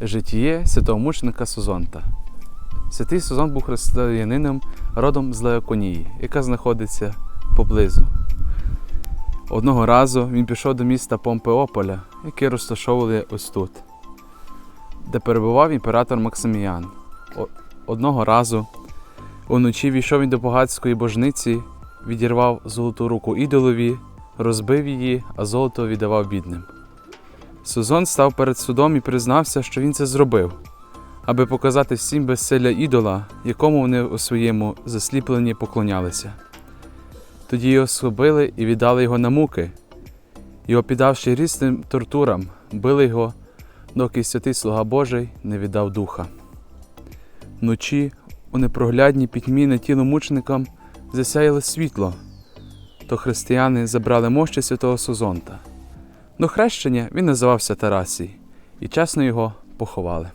Житіє святого мученика Созонта. Святий Созон був християнином родом з Леоконії, яка знаходиться поблизу. Одного разу він пішов до міста Помпеополя, яке розташовували ось тут, де перебував імператор Максиміян. Одного разу уночі війшов він до богатської божниці, відірвав золоту руку ідолові, розбив її, а золото віддавав бідним. Сузон став перед судом і признався, що він це зробив, аби показати всім безсилля ідола, якому вони у своєму засліпленні поклонялися. Тоді його схопили і віддали його на муки. Його, піддавши різним тортурам, били його, доки святий слуга Божий не віддав духа. Вночі у непроглядній пітьмі на тіло мученикам засяяло світло, то християни забрали мощі святого Сузонта. До хрещення він називався Тарасій, і чесно його поховали.